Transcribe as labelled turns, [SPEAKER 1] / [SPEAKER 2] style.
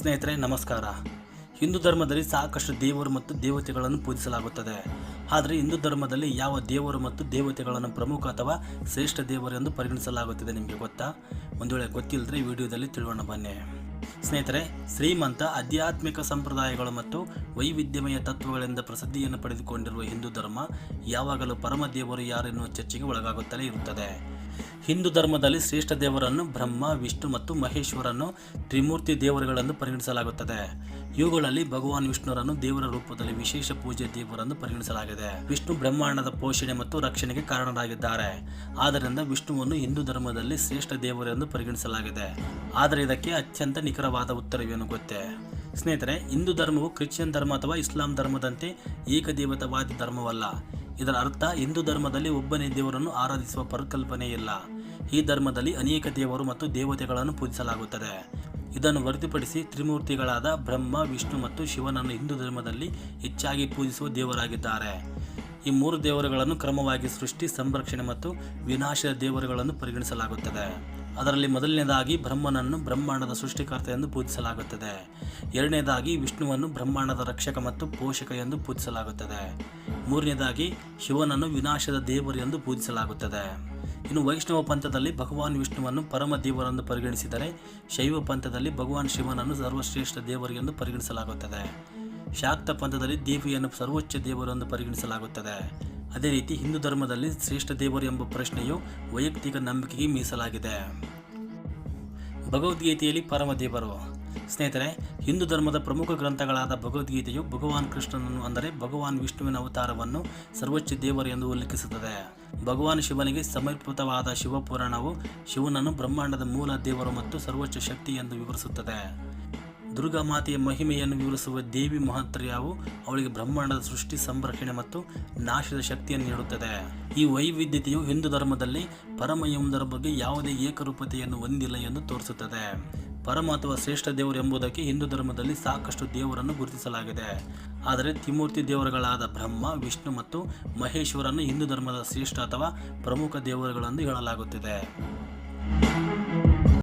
[SPEAKER 1] ಸ್ನೇಹಿತರೆ, ನಮಸ್ಕಾರ. ಹಿಂದೂ ಧರ್ಮದಲ್ಲಿ ಸಾಕಷ್ಟು ದೇವರು ಮತ್ತು ದೇವತೆಗಳನ್ನು ಪೂಜಿಸಲಾಗುತ್ತದೆ. ಆದರೆ ಹಿಂದೂ ಧರ್ಮದಲ್ಲಿ ಯಾವ ದೇವರು ಮತ್ತು ದೇವತೆಗಳನ್ನು ಪ್ರಮುಖ ಅಥವಾ ಶ್ರೇಷ್ಠ ದೇವರು ಎಂದು ಪರಿಗಣಿಸಲಾಗುತ್ತದೆ ನಿಮಗೆ ಗೊತ್ತಾ? ಒಂದು ವೇಳೆ ಗೊತ್ತಿಲ್ಲದ್ರೆ ವಿಡಿಯೋದಲ್ಲಿ ತಿಳಿಯೋಣ ಬನ್ನಿ. ಸ್ನೇಹಿತರೆ, ಶ್ರೀಮಂತ ಆಧ್ಯಾತ್ಮಿಕ ಸಂಪ್ರದಾಯಗಳು ಮತ್ತು ವೈವಿಧ್ಯಮಯ ತತ್ವಗಳಿಂದ ಪ್ರಸಿದ್ಧಿಯನ್ನು ಪಡೆದುಕೊಂಡಿರುವ ಹಿಂದೂ ಧರ್ಮ ಯಾವಾಗಲೂ ಪರಮ ದೇವರು ಯಾರೆನ್ನುವ ಚರ್ಚೆಗೆ ಒಳಗಾಗುತ್ತಲೇ ಇರುತ್ತದೆ. ಹಿಂದೂ ಧರ್ಮದಲ್ಲಿ ಶ್ರೇಷ್ಠ ದೇವರನ್ನು ಬ್ರಹ್ಮ, ವಿಷ್ಣು ಮತ್ತು ಮಹೇಶ್ವರನ್ನು ತ್ರಿಮೂರ್ತಿ ದೇವರುಗಳನ್ನು ಪರಿಗಣಿಸಲಾಗುತ್ತದೆ. ಇವುಗಳಲ್ಲಿ ಭಗವಾನ್ ವಿಷ್ಣುರನ್ನು ದೇವರ ರೂಪದಲ್ಲಿ ವಿಶೇಷ ಪೂಜೆ ದೇವರನ್ನು ಪರಿಗಣಿಸಲಾಗಿದೆ. ವಿಷ್ಣು ಬ್ರಹ್ಮಾಂಡದ ಪೋಷಣೆ ಮತ್ತು ರಕ್ಷಣೆಗೆ ಕಾರಣರಾಗಿದ್ದಾರೆ. ಆದ್ದರಿಂದ ವಿಷ್ಣುವನ್ನು ಹಿಂದೂ ಧರ್ಮದಲ್ಲಿ ಶ್ರೇಷ್ಠ ದೇವರೆಂದು ಪರಿಗಣಿಸಲಾಗಿದೆ. ಆದರೆ ಇದಕ್ಕೆ ಅತ್ಯಂತ ನಿಖರವಾದ ಉತ್ತರವೇನು ಗೊತ್ತೇ? ಸ್ನೇಹಿತರೆ, ಹಿಂದೂ ಧರ್ಮವು ಕ್ರಿಶ್ಚಿಯನ್ ಧರ್ಮ ಅಥವಾ ಇಸ್ಲಾಂ ಧರ್ಮದಂತೆ ಏಕದೇವತಾವಾದಿ ಧರ್ಮವಲ್ಲ. ಇದರ ಅರ್ಥ, ಹಿಂದೂ ಧರ್ಮದಲ್ಲಿ ಒಬ್ಬನೇ ದೇವರನ್ನು ಆರಾಧಿಸುವ ಪರಿಕಲ್ಪನೆ ಇಲ್ಲ ಈ ಧರ್ಮದಲ್ಲಿ ಅನೇಕ ದೇವರು ಮತ್ತು ದೇವತೆಗಳನ್ನು ಪೂಜಿಸಲಾಗುತ್ತದೆ. ಇದನ್ನು ಹೊರತುಪಡಿಸಿ ತ್ರಿಮೂರ್ತಿಗಳಾದ ಬ್ರಹ್ಮ, ವಿಷ್ಣು ಮತ್ತು ಶಿವನನ್ನು ಹಿಂದೂ ಧರ್ಮದಲ್ಲಿ ಹೆಚ್ಚಾಗಿ ಪೂಜಿಸುವ ದೇವರಾಗಿದ್ದಾರೆ. ಈ ಮೂರು ದೇವರುಗಳನ್ನು ಕ್ರಮವಾಗಿ ಸೃಷ್ಟಿ, ಸಂರಕ್ಷಣೆ ಮತ್ತು ವಿನಾಶದ ದೇವರುಗಳನ್ನು ಪರಿಗಣಿಸಲಾಗುತ್ತದೆ. ಅದರಲ್ಲಿ ಮೊದಲನೇದಾಗಿ ಬ್ರಹ್ಮನನ್ನು ಬ್ರಹ್ಮಾಂಡದ ಸೃಷ್ಟಿಕರ್ತ ಎಂದು ಪೂಜಿಸಲಾಗುತ್ತದೆ. ಎರಡನೇದಾಗಿ ವಿಷ್ಣುವನ್ನು ಬ್ರಹ್ಮಾಂಡದ ರಕ್ಷಕ ಮತ್ತು ಪೋಷಕ ಎಂದು ಪೂಜಿಸಲಾಗುತ್ತದೆ. ಮೂರನೇದಾಗಿ ಶಿವನನ್ನು ವಿನಾಶದ ದೇವರು ಎಂದು ಪೂಜಿಸಲಾಗುತ್ತದೆ. ಇನ್ನು ವೈಷ್ಣವ ಪಂಥದಲ್ಲಿ ಭಗವಾನ್ ವಿಷ್ಣುವನ್ನು ಪರಮ ದೇವರೆಂದು ಪರಿಗಣಿಸಿದರೆ ಶೈವ ಪಂಥದಲ್ಲಿ ಭಗವಾನ್ ಶಿವನನ್ನು ಸರ್ವಶ್ರೇಷ್ಠ ದೇವರು ಎಂದು ಪರಿಗಣಿಸಲಾಗುತ್ತದೆ. ಶಾಕ್ತ ಪಂಥದಲ್ಲಿ ದೇವಿಯನ್ನು ಸರ್ವೋಚ್ಚ ದೇವರು ಎಂದು ಪರಿಗಣಿಸಲಾಗುತ್ತದೆ. ಅದೇ ರೀತಿ ಹಿಂದೂ ಧರ್ಮದಲ್ಲಿ ಶ್ರೇಷ್ಠ ದೇವರು ಎಂಬ ಪ್ರಶ್ನೆಯು ವೈಯಕ್ತಿಕ ನಂಬಿಕೆಗೆ ಮೀಸಲಾಗಿದೆ. ಭಗವದ್ಗೀತೆಯಲ್ಲಿ ಪರಮ ದೇವರು ಸ್ನೇಹಿತರೆ, ಹಿಂದೂ ಧರ್ಮದ ಪ್ರಮುಖ ಗ್ರಂಥಗಳಾದ ಭಗವದ್ಗೀತೆಯು ಭಗವಾನ್ ಕೃಷ್ಣನನ್ನು ಅಂದರೆ ಭಗವಾನ್ ವಿಷ್ಣುವಿನ ಅವತಾರವನ್ನು ಸರ್ವೋಚ್ಚ ದೇವರು ಎಂದು ಉಲ್ಲೇಖಿಸುತ್ತದೆ. ಭಗವಾನ್ ಶಿವನಿಗೆ ಸಮರ್ಪಿತವಾದ ಶಿವಪುರಾಣವು ಶಿವನನ್ನು ಬ್ರಹ್ಮಾಂಡದ ಮೂಲ ದೇವರು ಮತ್ತು ಸರ್ವೋಚ್ಚ ಶಕ್ತಿ ಎಂದು ವಿವರಿಸುತ್ತದೆ. ದುರ್ಗಾ ಮಾತೆಯ ಮಹಿಮೆಯನ್ನು ವಿವರಿಸುವ ದೇವಿ ಮಹತ್ರ್ಯವು ಅವಳಿಗೆ ಬ್ರಹ್ಮಾಂಡದ ಸೃಷ್ಟಿ, ಸಂರಕ್ಷಣೆ ಮತ್ತು ನಾಶದ ಶಕ್ತಿಯನ್ನು ನೀಡುತ್ತದೆ. ಈ ವೈವಿಧ್ಯತೆಯು ಹಿಂದೂ ಧರ್ಮದಲ್ಲಿ ಪರಮ ಎಂಬುದರ ಬಗ್ಗೆ ಯಾವುದೇ ಏಕರೂಪತೆಯನ್ನು ಹೊಂದಿಲ್ಲ ಎಂದು ತೋರಿಸುತ್ತದೆ. ಪರಮ ಅಥವಾ ಶ್ರೇಷ್ಠ ದೇವರು ಎಂಬುದಕ್ಕೆ ಹಿಂದೂ ಧರ್ಮದಲ್ಲಿ ಸಾಕಷ್ಟು ದೇವರನ್ನು ಗುರುತಿಸಲಾಗಿದೆ. ಆದರೆ ತ್ರಿಮೂರ್ತಿ ದೇವರುಗಳಾದ ಬ್ರಹ್ಮ, ವಿಷ್ಣು ಮತ್ತು ಮಹೇಶ್ವರನ್ನು ಹಿಂದೂ ಧರ್ಮದ ಶ್ರೇಷ್ಠ ಅಥವಾ ಪ್ರಮುಖ ದೇವರುಗಳೆಂದು ಹೇಳಲಾಗುತ್ತಿದೆ.